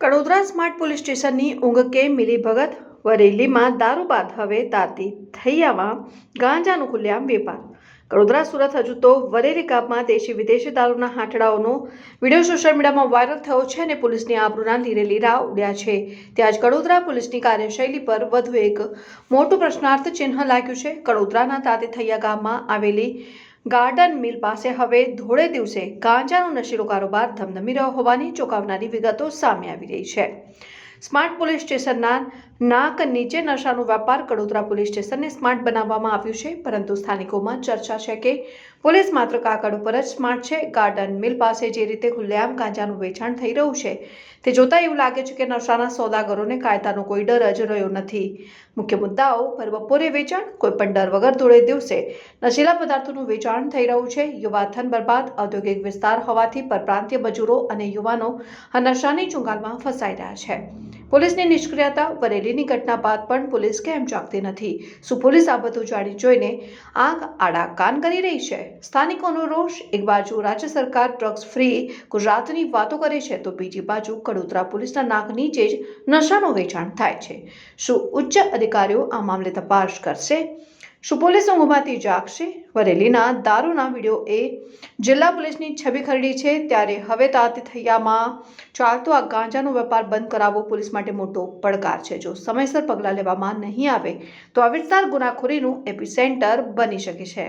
Kadodara smart police સ્ટેશનની ઊંઘ કે મિલીભગત વરેલીમાં દારૂ બાદ હવે તાતી થૈયામાં ગાંજાનો ખુલ્લેઆમ વેપાર. કડોદરા સુરત હજુ તો વરેલી કાપમાં દેશી વિદેશી દારૂના હાંટડાઓનો વીડિયો સોશિયલ મીડિયામાં વાયરલ થયો છે અને પોલીસની આબરૂના લીરે લીરા ઉડ્યા છે. ત્યાં જ કડોદરા પોલીસની કાર્યશૈલી પર વધુ એક મોટું પ્રશ્નાર્થ ચિહ્ન લાગ્યું છે. કડોદરાના તાતી થૈયા ગામમાં આવેલી ગાર્ડન મિલ પાસે હવે ધોળે દિવસે ગાંજાનો નશીલો કારોબાર ધમધમી રહ્યો હોવાની ચોંકાવનારી વિગતો સામે આવી રહી છે. સ્માર્ટ પોલીસ સ્ટેશનના નાક નીચે નશાનો વેપાર કડોદરા પોલીસ સ્ટેશનને સ્માર્ટ બનાવવામાં આવ્યું છે, પરંતુ સ્થાનિકોમાં ચર્ચા છે કે પોલીસ માત્ર કાગળ ઉપર જ સ્માર્ટ છે. ગાર્ડન મિલ પાસે જે રીતે ખુલ્લેઆમ ગાંજાનું વેચાણ થઈ રહ્યું છે, તે જોતા એવું લાગે છે કે નશાના સોદાગરોને કાયદાનો કોઈ ડર જ રહ્યો નથી. મુખ્ય મુદ્દાઓ, પર બપોરે વેચાણ, કોઈ પણ ડર વગર ધોળે દિવસે નશીલા પદાર્થોનું વેચાણ થઈ રહ્યું છે. યુવાથન બરબાદ, ઔદ્યોગિક વિસ્તાર હોવાથી પરપ્રાંતીય મજૂરો અને યુવાનો આ નશાની ચુંગાલમાં ફસાઈ રહ્યા છે. પોલીસની નિષ્ક્રિયતા વરેલીની ઘટના બાદ પણ પોલીસ કેમ જાગતી નથી? શું પોલીસ આ બધું જાણી જોઈને આંખ આડા કાન કરી રહી છે? સ્થાનિકોનો રોષ? એક બાજુ રાજ્ય સરકાર ડ્રગ્સ ફ્રી ગુજરાતની વાતો કરે છે, તો બીજી બાજુ કડોદરા પોલીસના નાક નીચે જ નશાનું વેચાણ થાય છે. શું ઉચ્ચ અધિકારીઓ આ મામલે તપાસ કરશે? શું પોલીસ ઊંઘમાંથી જાગશે? વરેલીના દારૂના વીડિયો એ જિલ્લા પોલીસની છબી ખરડી છે. ત્યારે હવે તાતી થૈયામાં ચાલતો આ ગાંજાનો વેપાર બંધ કરાવવો પોલીસ માટે મોટો પડકાર છે. જો સમયસર પગલાં લેવામાં નહીં આવે, તો આ વિસ્તાર ગુનાખોરીનું એપિસેન્ટર બની શકે છે.